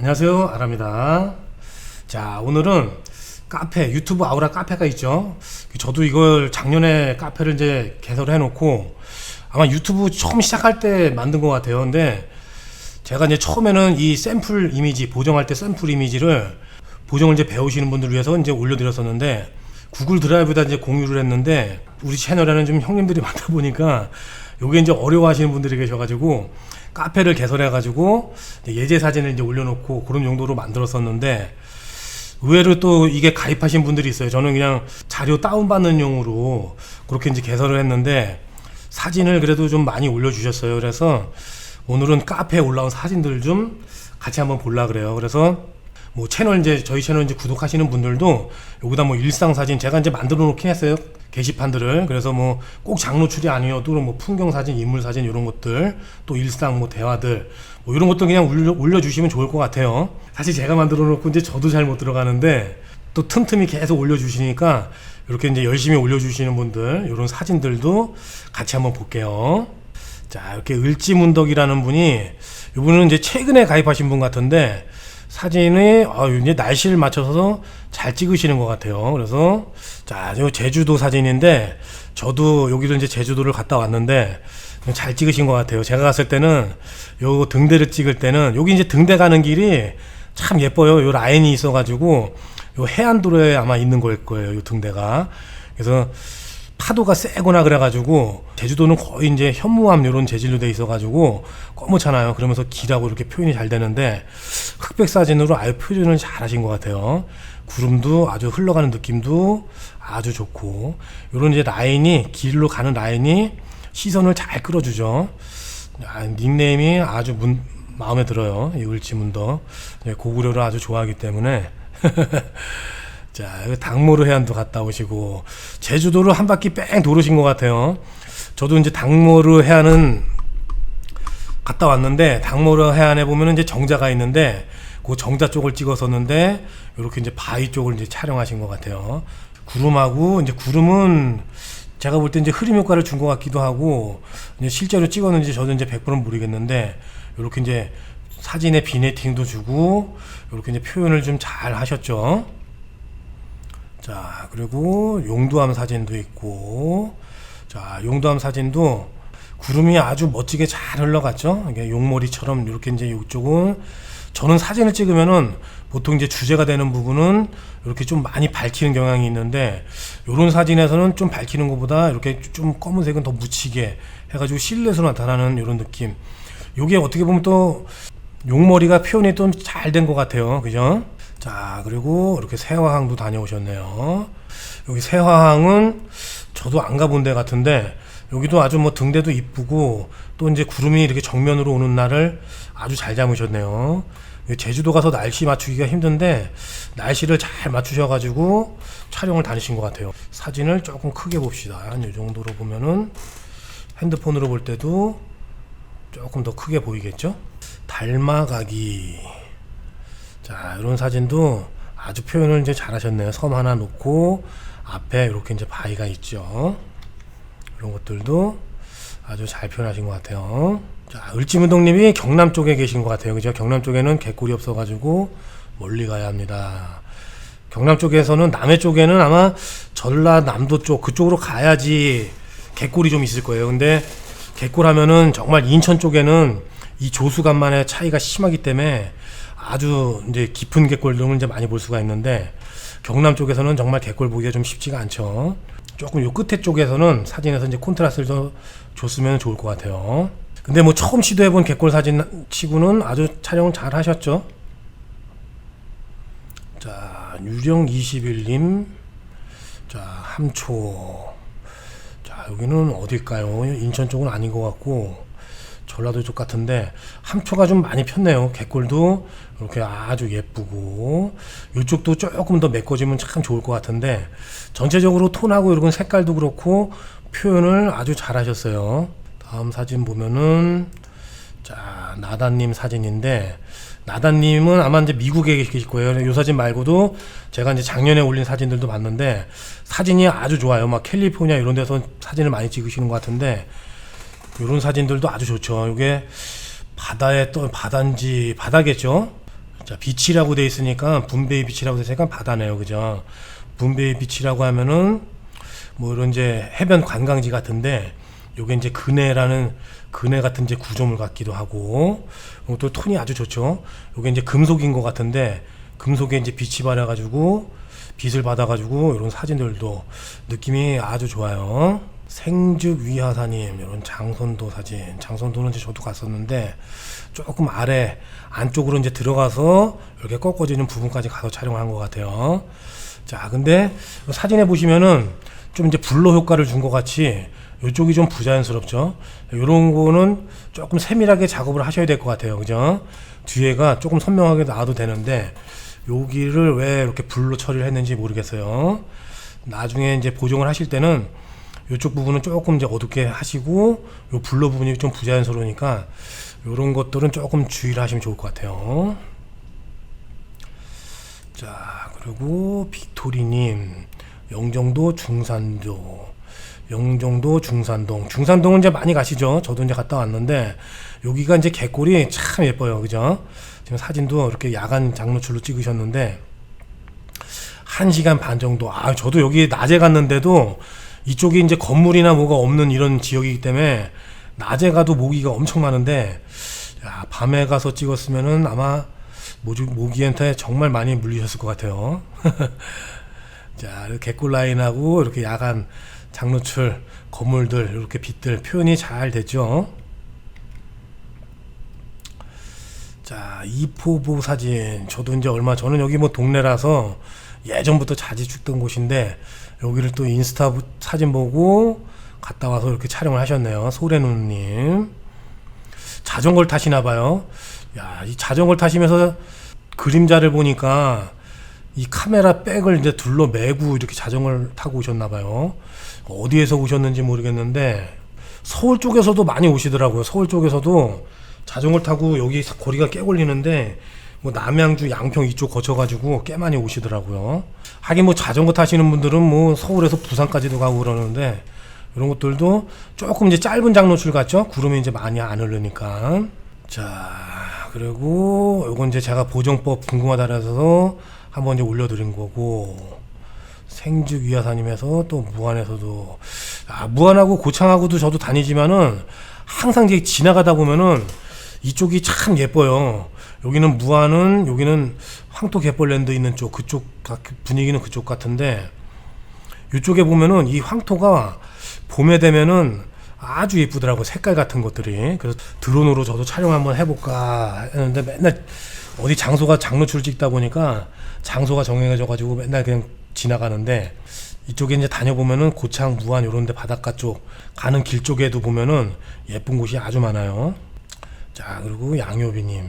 안녕하세요. 아랍니다. 자 오늘은 카페 유튜브 아우라 카페가 있죠. 저도 이걸 작년에 카페를 이제 개설해 놓고 아마 유튜브 처음 시작할 때 만든 것 같아요. 근데 제가 이제 처음에는 이 샘플 이미지 보정할 때 샘플 이미지를 보정을 이제 배우시는 분들 위해서 이제 올려드렸었는데 구글 드라이브에다 이제 공유를 했는데 우리 채널에는 좀 형님들이 많다 보니까 요게 이제 어려워하시는 분들이 계셔가지고 카페를 개설해가지고 예제 사진을 이제 올려놓고 그런 용도로 만들었었는데 의외로 또 이게 가입하신 분들이 있어요. 저는 그냥 자료 다운받는 용으로 그렇게 이제 개설을 했는데 사진을 그래도 좀 많이 올려주셨어요. 그래서 오늘은 카페에 올라온 사진들 좀 같이 한번 볼라 그래요. 그래서 뭐 채널 이제 저희 채널 이제 구독하시는 분들도 여기다 뭐 일상 사진 제가 이제 만들어 놓긴 했어요. 게시판들을 그래서 뭐 꼭 장노출이 아니어도 뭐 풍경 사진, 인물 사진 이런 것들 또 일상 뭐 대화들 뭐 이런 것도 그냥 올려, 올려 주시면 좋을 것 같아요. 사실 제가 만들어 놓고 이제 저도 잘 못 들어가는데 또 틈틈이 계속 올려 주시니까 이렇게 이제 열심히 올려 주시는 분들 이런 사진들도 같이 한번 볼게요. 자 이렇게 을지문덕이라는 분이 이분은 이제 최근에 가입하신 분 같은데 사진이 아, 이제 날씨를 맞춰서 잘 찍으시는 것 같아요. 그래서 자, 저 제주도 사진인데 저도 여기도 이제 제주도를 갔다 왔는데 잘 찍으신 것 같아요. 제가 갔을 때는 요 등대를 찍을 때는 여기 이제 등대 가는 길이 참 예뻐요. 요 라인이 있어가지고 요 해안도로에 아마 있는 걸 거예요. 요 등대가. 그래서 파도가 세거나 그래가지고 제주도는 거의 이제 현무암 이런 재질로 돼 있어가지고 검렇잖아요. 그러면서 길하고 이렇게 표현이 잘 되는데 흑백 사진으로 아예 표현을 잘 하신 것 같아요. 구름도 아주 흘러가는 느낌도 아주 좋고 이런 이제 라인이 길로 가는 라인이 시선을 잘 끌어주죠. 아, 닉네임이 아주 문, 마음에 들어요. 이 을지문덕 예, 고구려를 아주 좋아하기 때문에 자, 당모르 해안도 갔다 오시고 제주도를 한 바퀴 뺑 도르신 것 같아요. 저도 이제 당모르 해안은 갔다 왔는데 당모르 해안에 보면은 이제 정자가 있는데 그 정자 쪽을 찍었었는데 이렇게 이제 바위 쪽을 이제 촬영하신 것 같아요. 구름하고 이제 구름은 제가 볼 때 이제 흐림 효과를 준 것 같기도 하고 실제로 찍었는지 저도 이제 100%는 모르겠는데 이렇게 이제 사진에 비네팅도 주고 이렇게 이제 표현을 좀 잘 하셨죠. 자, 그리고 용두암 사진도 있고, 자, 용두암 사진도 구름이 아주 멋지게 잘 흘러갔죠. 용머리처럼 이렇게 이제 이쪽은 저는 사진을 찍으면은 보통 이제 주제가 되는 부분은 이렇게 좀 많이 밝히는 경향이 있는데 이런 사진에서는 좀 밝히는 것보다 이렇게 좀 검은색은 더 묻히게 해가지고 실내에서 나타나는 이런 느낌. 요게 어떻게 보면 또 용머리가 표현이 좀 잘 된 것 같아요. 그죠? 자, 그리고 이렇게 세화항도 다녀오셨네요. 여기 세화항은 저도 안 가본 데 같은데 여기도 아주 뭐 등대도 이쁘고 또 이제 구름이 이렇게 정면으로 오는 날을 아주 잘 잡으셨네요. 제주도 가서 날씨 맞추기가 힘든데 날씨를 잘 맞추셔가지고 촬영을 다니신 것 같아요. 사진을 조금 크게 봅시다. 한 이 정도로 보면은 핸드폰으로 볼 때도 조금 더 크게 보이겠죠? 닮아가기. 자, 이런 사진도 아주 표현을 이제 잘 하셨네요. 섬 하나 놓고 앞에 이렇게 이제 바위가 있죠. 이런 것들도 아주 잘 표현하신 것 같아요. 자, 을지문동님이 경남 쪽에 계신 것 같아요. 그죠? 경남 쪽에는 개꿀이 없어가지고 멀리 가야 합니다. 경남 쪽에서는 남해 쪽에는 아마 전라남도 쪽 그쪽으로 가야지 개꿀이 좀 있을 거예요. 근데 개꿀 하면은 정말 인천 쪽에는 이 조수간만의 차이가 심하기 때문에 아주 이제 깊은 개꿀들은 이제 많이 볼 수가 있는데 경남 쪽에서는 정말 개꿀 보기가 좀 쉽지가 않죠. 조금 요 끝에 쪽에서는 사진에서 이제 콘트라스를 더 줬으면 좋을 것 같아요. 근데 뭐 처음 시도해본 개꿀 사진 치고는 아주 촬영 잘 하셨죠. 자, 유령 21님. 자, 함초. 자, 여기는 어딜까요? 인천 쪽은 아닌 것 같고, 전라도 쪽 같은데, 함초가 좀 많이 폈네요. 개꿀도 이렇게 아주 예쁘고, 이쪽도 조금 더 메꿔지면 참 좋을 것 같은데, 전체적으로 톤하고 이런 색깔도 그렇고, 표현을 아주 잘 하셨어요. 다음 사진 보면은, 자, 나다님 사진인데, 나다님은 아마 이제 미국에 계실 거예요. 이 사진 말고도 제가 이제 작년에 올린 사진들도 봤는데 사진이 아주 좋아요. 막 캘리포니아 이런 데서 사진을 많이 찍으시는 것 같은데 이런 사진들도 아주 좋죠. 이게 바다에 또 바다인지 바다겠죠. 자, 비치라고 돼 있으니까 분베이 비치라고 돼 있으니까 바다네요. 그죠? 분베이 비치라고 하면은 뭐 이런 이제 해변 관광지 같은데 요게 이제 그네라는 그네 같은 이제 구조물 같기도 하고 요또 톤이 아주 좋죠. 요게 이제 금속인 것 같은데 금속에 이제 빛이 발려 가지고 빛을 받아 가지고 이런 사진들도 느낌이 아주 좋아요. 생죽 위하사님 이런 장선도 사진 장선도는 이제 저도 갔었는데 조금 아래 안쪽으로 이제 들어가서 이렇게 꺾어지는 부분까지 가서 촬영한 것 같아요. 자, 근데 사진에 보시면은 좀 이제 블러 효과를 준 것 같이 이쪽이 좀 부자연스럽죠. 이런 거는 조금 세밀하게 작업을 하셔야 될 것 같아요. 그죠? 뒤에가 조금 선명하게 나와도 되는데 여기를 왜 이렇게 블러 처리를 했는지 모르겠어요. 나중에 이제 보정을 하실 때는 이쪽 부분은 조금 이제 어둡게 하시고 요 블러 부분이 좀 부자연스러우니까 이런 것들은 조금 주의를 하시면 좋을 것 같아요. 자 그리고 빅토리님 영종도 중산도 영종도 중산동. 중산동은 이제 많이 가시죠? 저도 이제 갔다 왔는데 여기가 이제 개골이 참 예뻐요. 그죠? 지금 사진도 이렇게 야간 장노출로 찍으셨는데 한 시간 반 정도. 아 저도 여기 낮에 갔는데도 이쪽이 이제 건물이나 뭐가 없는 이런 지역이기 때문에 낮에 가도 모기가 엄청 많은데 야, 밤에 가서 찍었으면은 아마 모기, 모기한테 정말 많이 물리셨을 것 같아요. 자, 개꿀 라인하고 이렇게 야간 장노출 건물들 이렇게 빛들 표현이 잘 됐죠. 자, 이포보 사진 저도 이제 얼마 저는 여기 뭐 동네라서 예전부터 자주 찍던 곳인데 여기를 또 인스타 부- 사진 보고 갔다 와서 이렇게 촬영을 하셨네요. 소래누님 자전거를 타시나 봐요. 야, 이 자전거를 타시면서 그림자를 보니까 이 카메라 백을 이제 둘러 매고 이렇게 자전거를 타고 오셨나 봐요. 어디에서 오셨는지 모르겠는데 서울 쪽에서도 많이 오시더라고요. 서울 쪽에서도 자전거를 타고 여기 거리가 꽤 걸리는데 뭐 남양주 양평 이쪽 거쳐가지고 꽤 많이 오시더라고요. 하긴 뭐 자전거 타시는 분들은 뭐 서울에서 부산까지도 가고 그러는데 이런 것들도 조금 이제 짧은 장노출 같죠? 구름이 이제 많이 안 흐르니까. 자, 그리고 요건 이제 제가 보정법 궁금하다 그래서 한번 이제 올려드린 거고. 생즉 위화사님에서 또 무안에서도 아 무안하고 고창하고도 저도 다니지만은 항상 이제 지나가다 보면은 이쪽이 참 예뻐요. 여기는 무안은 여기는 황토 갯벌랜드 있는 쪽 그쪽 가- 분위기는 그쪽 같은데 이쪽에 보면은 이 황토가 봄에 되면은 아주 예쁘더라고 색깔 같은 것들이. 그래서 드론으로 저도 촬영 한번 해볼까 했는데 맨날 어디 장소가 장노출 찍다 보니까 장소가 정해져 가지고 맨날 그냥 지나가는데 이쪽에 이제 다녀보면은 고창 무안 요런 데 바닷가 쪽 가는 길 쪽에도 보면은 예쁜 곳이 아주 많아요. 자 그리고 양효비님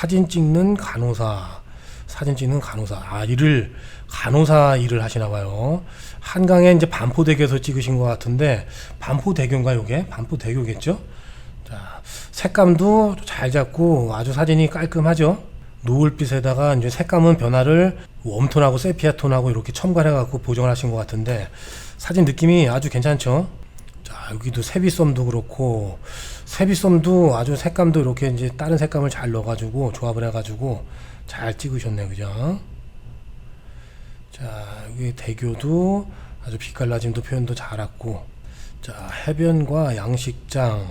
사진 찍는 간호사 사진 찍는 간호사. 아 일을 간호사 일을 하시나 봐요. 한강에 이제 반포대교에서 찍으신 것 같은데 반포대교인가 요게? 반포대교겠죠? 자 색감도 잘 잡고 아주 사진이 깔끔하죠? 노을빛에다가 이제 색감은 변화를 웜톤하고 세피아톤하고 이렇게 첨가해 갖고 보정을 하신 것 같은데 사진 느낌이 아주 괜찮죠? 자 여기도 세비썸도 그렇고 세비썸도 아주 색감도 이렇게 이제 다른 색감을 잘 넣어가지고 조합을 해가지고 잘 찍으셨네 그죠? 자 여기 대교도 아주 빛깔나짐도 표현도 잘 왔고 자 해변과 양식장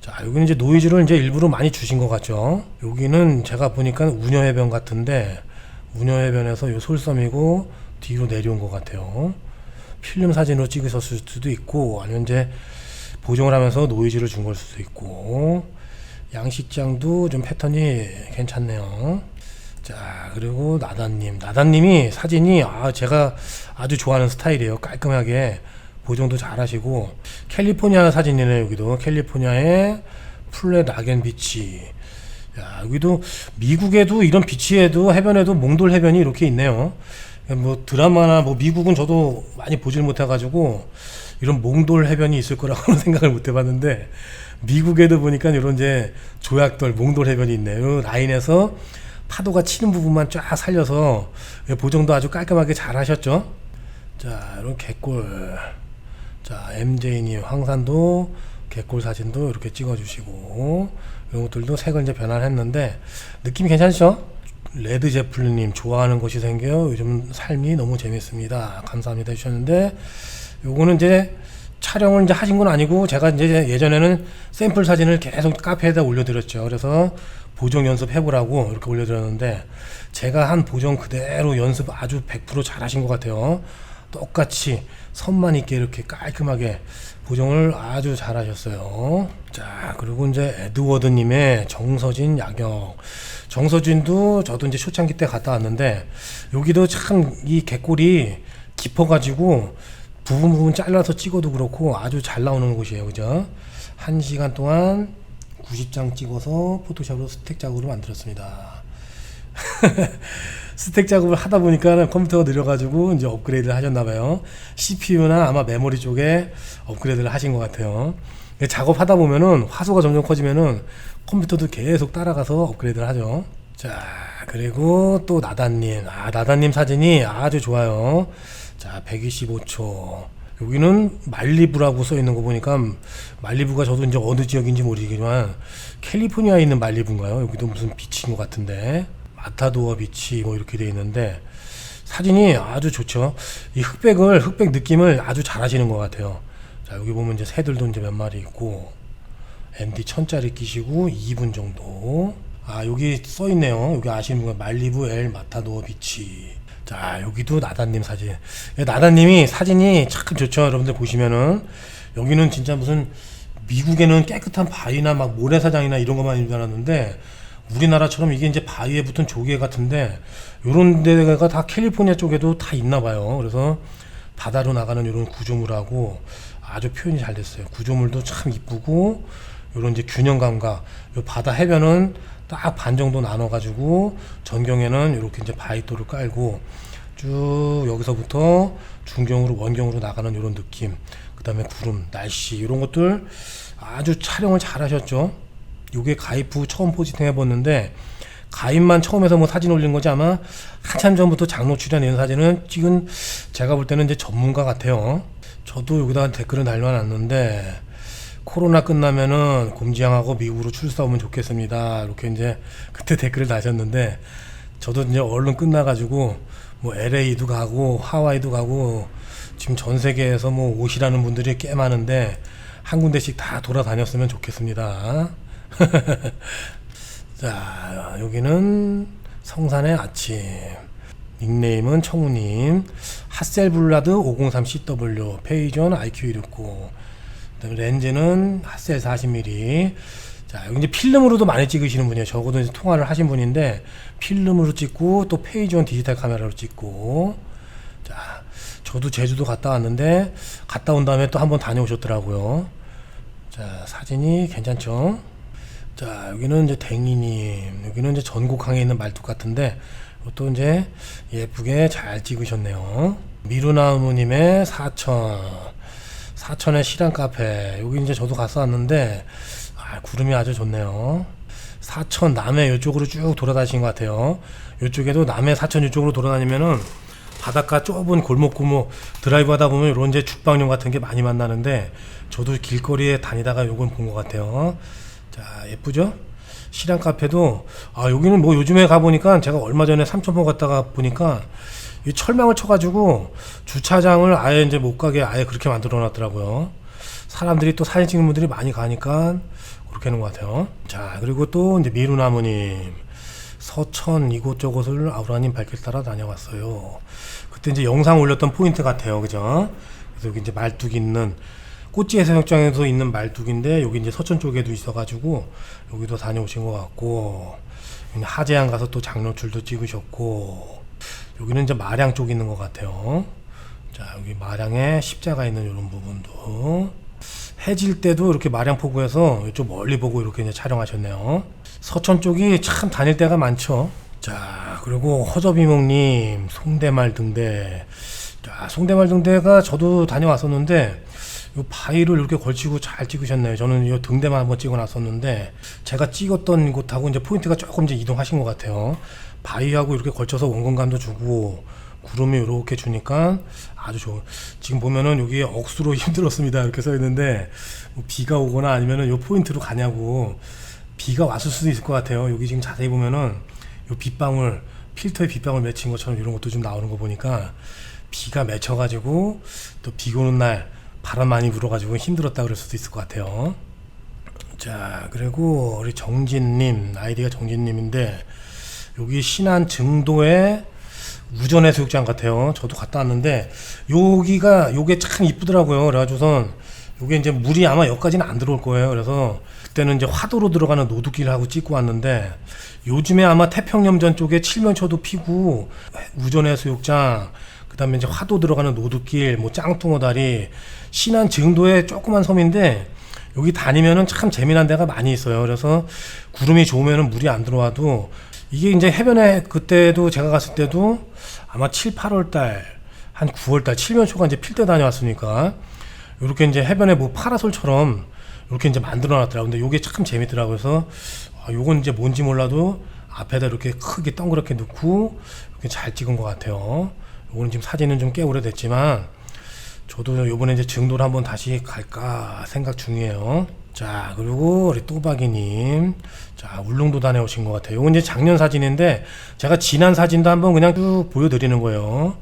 자 여기는 이제 노이즈를 이제 일부러 많이 주신 것 같죠? 여기는 제가 보니까 운여해변 같은데 운여해변에서 요 솔섬이고 뒤로 내려온 것 같아요. 필름 사진으로 찍으셨을 수도 있고 아니면 이제 보정을 하면서 노이즈를 준 걸 수도 있고. 양식장도 좀 패턴이 괜찮네요. 자 그리고 나다님. 나다님이 사진이 아 제가 아주 좋아하는 스타일이에요. 깔끔하게 보정도 잘 하시고. 캘리포니아 사진이네 여기도. 캘리포니아의 플랫 락앤 비치. 야 여기도 미국에도 이런 비치에도 해변에도 몽돌 해변이 이렇게 있네요. 뭐 드라마나 뭐 미국은 저도 많이 보질 못해가지고 이런 몽돌 해변이 있을 거라고는 생각을 못 해봤는데 미국에도 보니까 이런 이제 조약돌 몽돌 해변이 있네요. 이 라인에서 파도가 치는 부분만 쫙 살려서 보정도 아주 깔끔하게 잘 하셨죠. 자, 이런 개골. 자, MJ님 황산도 개골 사진도 이렇게 찍어주시고 이런 것들도 색을 이제 변환했는데 느낌이 괜찮죠? 레드 제플린님 좋아하는 것이 생겨요. 요즘 삶이 너무 재밌습니다. 감사합니다 해주셨는데 요거는 이제 촬영을 이제 하신 건 아니고 제가 이제 예전에는 샘플 사진을 계속 카페에다 올려드렸죠. 그래서 보정 연습 해보라고 이렇게 올려드렸는데 제가 한 보정 그대로 연습 아주 100% 잘하신 것 같아요. 똑같이 선만 있게 이렇게 깔끔하게 보정을 아주 잘하셨어요. 자 그리고 이제 에드워드님의 정서진 야경. 정서진도 저도 이제 초창기 때 갔다 왔는데 여기도 참 이 개골이 깊어가지고 부분 부분 잘라서 찍어도 그렇고 아주 잘 나오는 곳이에요. 그죠? 한 시간 동안 90장 찍어서 포토샵으로 스택 작업으로 만들었습니다. 스택 작업을 하다 보니까 컴퓨터가 느려가지고 이제 업그레이드를 하셨나봐요. CPU나 아마 메모리 쪽에 업그레이드를 하신 것 같아요. 작업하다 보면은 화소가 점점 커지면은 컴퓨터도 계속 따라가서 업그레이드를 하죠. 자, 그리고 또 나다님. 아, 나다님 사진이 아주 좋아요. 자, 125초. 여기는 말리부라고 써 있는 거 보니까 말리부가 저도 이제 어느 지역인지 모르겠지만 캘리포니아에 있는 말리부인가요? 여기도 무슨 비치인 것 같은데 마타도어 비치 뭐 이렇게 돼 있는데 사진이 아주 좋죠. 이 흑백을 흑백 느낌을 아주 잘 하시는 것 같아요. 자 여기 보면 이제 새들도 이제 몇 마리 있고 MD 천짜리 끼시고 2분 정도. 아 여기 써 있네요. 여기 아시는 분 말리부 엘 마타도어 비치. 자 여기도 나다님 사진. 예, 나다님이 사진이 참 좋죠. 여러분들 보시면은 여기는 진짜 무슨 미국에는 깨끗한 바위나 막 모래사장이나 이런 것만 있는 줄 알았는데 우리나라처럼 이게 이제 바위에 붙은 조개 같은데 요런 데가 다 캘리포니아 쪽에도 다 있나 봐요. 그래서 바다로 나가는 이런 구조물하고 아주 표현이 잘 됐어요. 구조물도 참 이쁘고 요런 이제 균형 감각. 요 바다 해변은 딱 반 정도 나눠 가지고 전경에는 이렇게 이제 바위돌을 깔고 쭉 여기서부터 중경으로 원경으로 나가는 이런 느낌. 그 다음에 구름, 날씨 이런 것들 아주 촬영을 잘 하셨죠. 요게 가입 후 처음 포지팅 해봤는데 가입만 처음에서 뭐 사진 올린 거지 아마 한참 전부터 장로 출연 이런 사진은 지금 제가 볼 때는 이제 전문가 같아요. 저도 여기다 댓글을 날려놨는데 코로나 끝나면은 곰지양하고 미국으로 출사 오면 좋겠습니다. 이렇게 이제 그때 댓글을 다셨는데 저도 이제 얼른 끝나가지고 뭐 LA도 가고 하와이도 가고 지금 전 세계에서 뭐 오시라는 분들이 꽤 많은데 한 군데씩 다 돌아다녔으면 좋겠습니다. 자, 여기는 성산의 아침. 닉네임은 청우님. 핫셀블라드 503CW. 페이전 IQ169. 그다음에 렌즈는 핫셀 40mm. 자, 이제 필름으로도 많이 찍으시는 분이에요. 적어도 이제 통화를 하신 분인데, 필름으로 찍고, 또 페이전 디지털 카메라로 찍고. 자, 저도 제주도 갔다 왔는데, 갔다 온 다음에 또 한번 다녀오셨더라고요. 자, 사진이 괜찮죠? 자, 여기는 이제 댕이님, 여기는 이제 전국항에 있는 말뚝 같은데, 이것도 이제 예쁘게 잘 찍으셨네요. 미루나무님의 사천, 사천의 시랑 카페, 여기 이제 저도 갔어 왔는데, 아, 구름이 아주 좋네요. 사천 남해 이쪽으로 쭉 돌아다니신 것 같아요. 이쪽에도 남해 사천 이쪽으로 돌아다니면은 바닷가 좁은 골목골목 드라이브 하다 보면 이런 이제 죽방용 같은 게 많이 만나는데 저도 길거리에 다니다가 요건 본 것 같아요. 자 예쁘죠? 시랑 카페도 아 여기는 뭐 요즘에 가 보니까 제가 얼마 전에 삼천포 갔다가 보니까 이 철망을 쳐가지고 주차장을 아예 이제 못 가게 아예 그렇게 만들어 놨더라고요. 사람들이 또 사진 찍는 분들이 많이 가니까 그렇게 하는 것 같아요. 자 그리고 또 이제 미루나무님 서천 이곳저곳을 아우라님 발길 따라 다녀왔어요. 그때 이제 영상 올렸던 포인트 같아요, 그죠? 그래서 여기 이제 말뚝 있는 꽃지 해수욕장에서 있는 말뚝인데 여기 이제 서천 쪽에도 있어가지고 여기도 다녀오신 것 같고 하재항 가서 또 장로출도 찍으셨고 여기는 이제 마량 쪽 있는 것 같아요. 자 여기 마량에 십자가 있는 이런 부분도 해질 때도 이렇게 마량 포구에서 이쪽 멀리 보고 이렇게 이제 촬영하셨네요. 서천 쪽이 참 다닐 때가 많죠. 자 그리고 허접이몽님 송대말 등대 자 송대말 등대가 저도 다녀왔었는데 이 바위를 이렇게 걸치고 잘 찍으셨네요. 저는 이 등대만 한번 찍어놨었는데 제가 찍었던 곳하고 이제 포인트가 조금 이제 이동하신 것 같아요. 바위하고 이렇게 걸쳐서 원근감도 주고 구름이 이렇게 주니까 아주 좋은. 지금 보면은 여기 억수로 힘들었습니다 이렇게 써 있는데 뭐 비가 오거나 아니면은 요 포인트로 가냐고 비가 왔을 수도 있을 것 같아요. 여기 지금 자세히 보면은 요 빗방울 필터에 빗방울 맺힌 것처럼 이런 것도 좀 나오는 거 보니까 비가 맺혀 가지고 또 비 오는 날 바람 많이 불어가지고 힘들었다 그럴 수도 있을 것 같아요. 자 그리고 우리 정진님 아이디가 정진님인데 여기 신안 증도의 우전 해수욕장 같아요. 저도 갔다 왔는데 여기가 요게 참 이쁘더라고요. 그래가지고선 요게 이제 물이 아마 여기까지는 안 들어올 거예요. 그래서 그때는 이제 화도로 들어가는 노드길 하고 찍고 왔는데 요즘에 아마 태평염전 쪽에 칠면초도 피고 우전 해수욕장 그다음에 이제 화도 들어가는 노드길 뭐 짱뚱어 다리 신안 증도의 조그만 섬인데 여기 다니면은 참 재미난 데가 많이 있어요. 그래서 구름이 좋으면은 물이 안 들어와도 이게 이제 해변에 그때도 제가 갔을 때도 아마 7, 8월 달, 한 9월 달, 7년 초가 이제 필 때 다녀왔으니까 이렇게 이제 해변에 뭐 파라솔처럼 이렇게 이제 만들어 놨더라고요. 근데 요게 참 재밌더라고요. 그래서 아, 요건 이제 뭔지 몰라도 앞에다 이렇게 크게 동그랗게 넣고 이렇게 잘 찍은 것 같아요. 요거는 지금 사진은 좀 꽤 오래됐지만 저도 요번에 이제 증도를 한번 다시 갈까 생각 중이에요. 자, 그리고 우리 또박이님. 자, 울릉도 다녀오신 것 같아요. 요건 이제 작년 사진인데, 제가 지난 사진도 한번 그냥 쭉 보여드리는 거예요.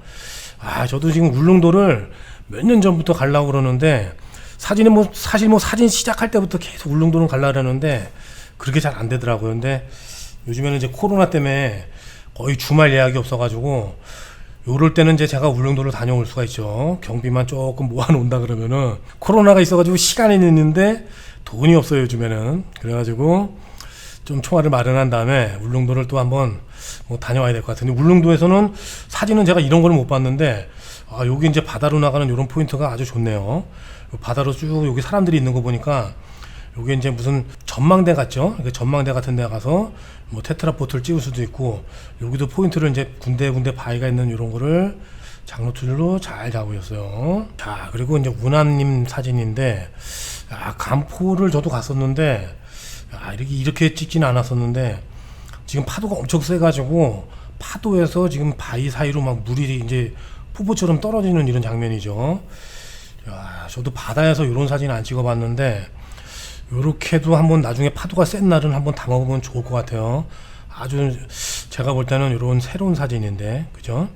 아, 저도 지금 울릉도를 몇 년 전부터 가려고 그러는데, 사진은 뭐, 사실 뭐 사진 시작할 때부터 계속 울릉도는 가려고 그러는데, 그렇게 잘 안 되더라고요. 근데 요즘에는 이제 코로나 때문에 거의 주말 예약이 없어가지고, 요럴 때는 이제 제가 울릉도를 다녀올 수가 있죠. 경비만 조금 모아놓는다 그러면은 코로나가 있어가지고 시간이 있는데 돈이 없어요 요즘에는. 그래가지고 좀 총알을 마련한 다음에 울릉도를 또 한번 뭐 다녀와야 될 것 같은데 울릉도에서는 사진은 제가 이런 거를 못 봤는데 아 여기 이제 바다로 나가는 이런 포인트가 아주 좋네요. 바다로 쭉 여기 사람들이 있는 거 보니까 여기 이제 무슨 전망대 같죠? 전망대 같은 데 가서 뭐 테트라포트를 찍을 수도 있고 여기도 포인트를 이제 군데군데 바위가 있는 이런 거를 장로툴로 잘 잡고 있어요. 자 그리고 이제 우남님 사진인데 아, 간포를 저도 갔었는데 아, 이렇게 이렇게 찍지는 않았었는데 지금 파도가 엄청 세가지고 파도에서 지금 바위 사이로 막 물이 이제 폭포처럼 떨어지는 이런 장면이죠. 야, 저도 바다에서 이런 사진 안 찍어봤는데 요렇게도 한번 나중에 파도가 센 날은 한번 담아보면 좋을 것 같아요. 아주 제가 볼 때는 이런 새로운 사진인데, 그죠?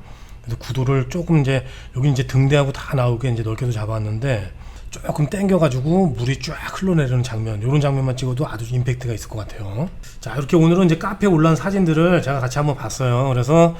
그래서 구도를 조금 이제 여기 이제 등대하고 다 나오게 이제 넓게도 잡았는데 조금 당겨가지고 물이 쫙 흘러내리는 장면, 이런 장면만 찍어도 아주 임팩트가 있을 것 같아요. 자, 이렇게 오늘은 이제 카페에 올라온 사진들을 제가 같이 한번 봤어요. 그래서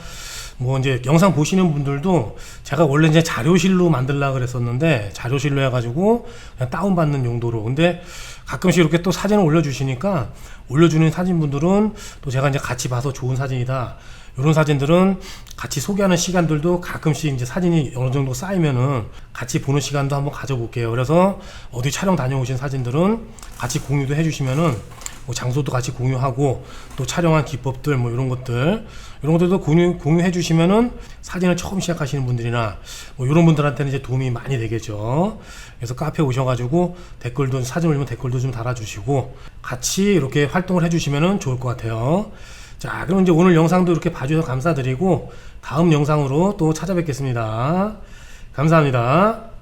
뭐 이제 영상 보시는 분들도 제가 원래 이제 자료실로 만들라 그랬었는데 자료실로 해가지고 그냥 다운받는 용도로 근데 가끔씩 이렇게 또 사진을 올려주시니까 올려주는 사진분들은 또 제가 이제 같이 봐서 좋은 사진이다 이런 사진들은 같이 소개하는 시간들도 가끔씩 이제 사진이 어느 정도 쌓이면은 같이 보는 시간도 한번 가져볼게요. 그래서 어디 촬영 다녀오신 사진들은 같이 공유도 해주시면은 뭐 장소도 같이 공유하고 또 촬영한 기법들 뭐 이런 것들 이런 것들도 공유 공유해 주시면은 사진을 처음 시작하시는 분들이나 뭐 이런 분들한테는 이제 도움이 많이 되겠죠. 그래서 카페 오셔가지고 댓글도 사진 올리면 댓글도 좀 달아주시고 같이 이렇게 활동을 해주시면은 좋을 것 같아요. 자, 그럼 이제 오늘 영상도 이렇게 봐주셔서 감사드리고 다음 영상으로 또 찾아뵙겠습니다. 감사합니다.